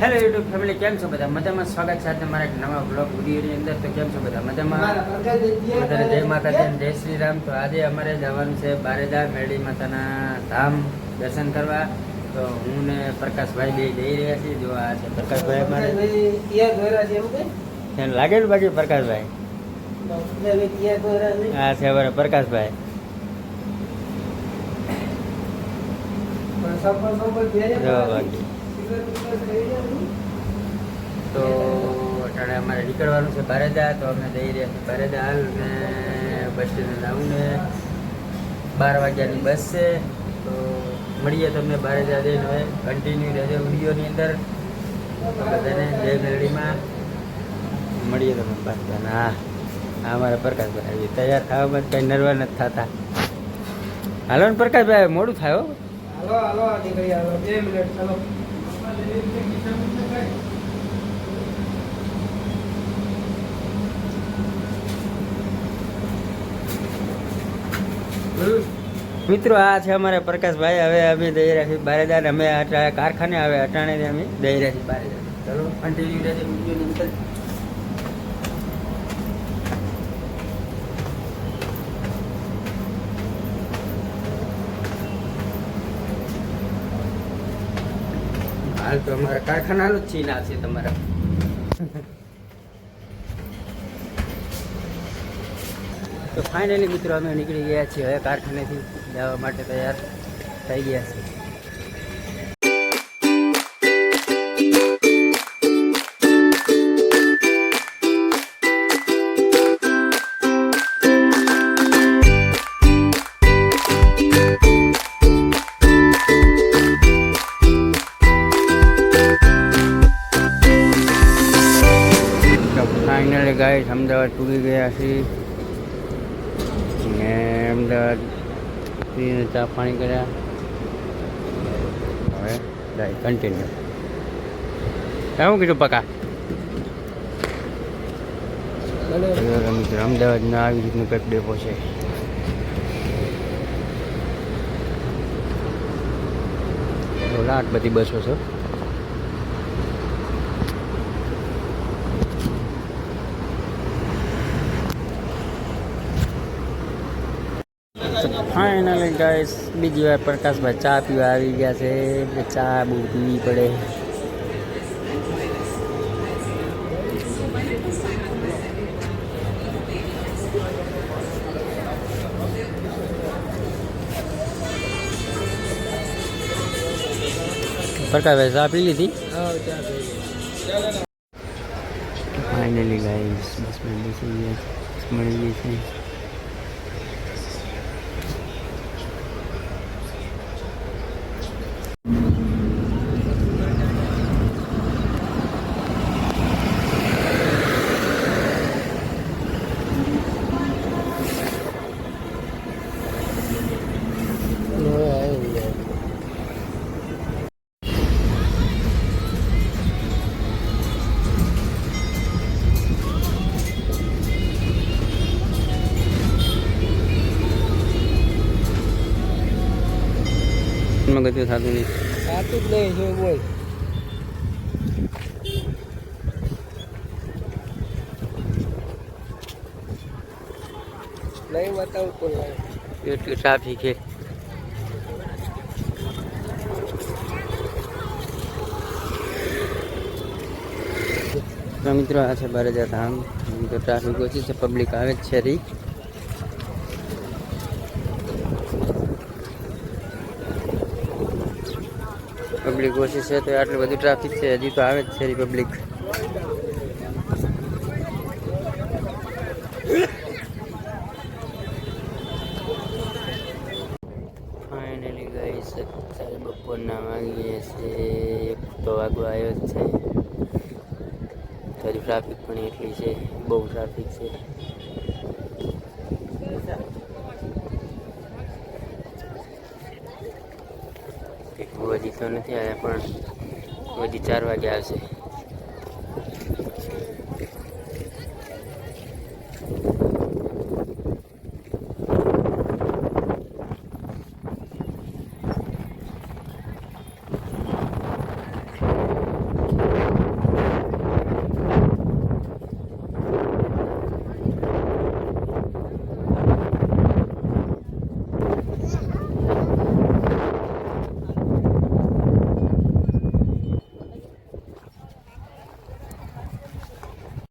Hello YouTube family કેમ છો બધા? મજામાં? સ્વાગત છે આજે મારા એક નવા બ્લોગ વિડીયોની અંદર. તો કેમ છો બધા? મજામાં? બધાને જય માતાજી જય શ્રી રામ તો આજે અમારે જવાનું છે બારેદા મેળી માતાના ધામ દર્શન કરવા. તો હું ને પ્રકાશભાઈ બે જઈ રહ્યા છીએ. જો આ છે પ્રકાશભાઈ અમારે. એને લાગે ને બાકી પ્રકાશભાઈ? હા છે અમારે પ્રકાશભાઈ. બાકી. તો અટાણે અમારે નીકળવાનું છે બારેદા તો અમે જઈ રહ્યા છીએ બારેદા હાલ ને બસ સ્ટેન્ડ આવું ને બાર વાગ્યાની બસ છે. તો મળીએ તમને બારેદા જઈને હવે કન્ટિન્યુ રહેશે વિડીયોની અંદર. બધાને જય મેળીમાં મળીએ તમે પાછા હા હા, અમારા પ્રકાશભાઈ આવી તૈયાર થવામાં કંઈ નર્વસ નથી થતા. હાલો ને પ્રકાશભાઈ, મોડું થાય હો. મિત્રો, આ છે અમારા પ્રકાશભાઈ. હવે અમે દઈ છીએ બારેદાર અમે કારખાને આવે અટાણે અમે દઈ છીએ બારેદાર ચલો કન્ટિન્યુ રહેશે હાલ તો અમારા કારખાનાનું જ ચીન આવશે તમારા. તો ફાઇનલી મિત્રો અમે નીકળી ગયા છીએ હવે કારખાનેથી જવા માટે તૈયાર થઈ ગયા છીએ. ફાઇનલી ગાઈસ અમદાવાદ પૂરી ગયા છીએ. ને અમદાવાદ પીને ચા પાણી કર્યા. હવે ગાય કન્ટિન્યુ શું કીધું, પકા? મિત્રો અમદાવાદના આવી રીતનું કંઈક ડેપો છે. આઠ બધી બસો છે. ફાઇનલી ગાઈસ બીજી વાર પ્રકાશભાઈ ચા પીવા આવી ગયા છે. એટલે ચા બહુ પીવી પડે. પ્રકાશભાઈ ચા પી લીધી? ફાઇનલી ગાઈસ બસ બેસી ગયા. મળી ગઈ છે. મગજ થતું નહીં સાચું જ નહીં જો બોલ નહીં બતાવું કોઈ નહીં એટલું ટ્રાફિક છે તો મિત્રો આ છે બારેજા ધામ તો ટ્રાફિક ઓછી છે પબ્લિક આવે જ છે રહી પબ્લિક ઓછી છે, તો આટલું બધું ટ્રાફિક છે, હજી તો આવે જ છે રિપબ્લિક પબ્લિક ફાઇનલી ગઈ છે બપોરના વાગીએ છે તો વાગવા આવ્યો જ છે. તો ટ્રાફિક પણ એટલી છે, બહુ ટ્રાફિક છે. તો નથી આવ્યા પણ હજી ચાર વાગે આવશે.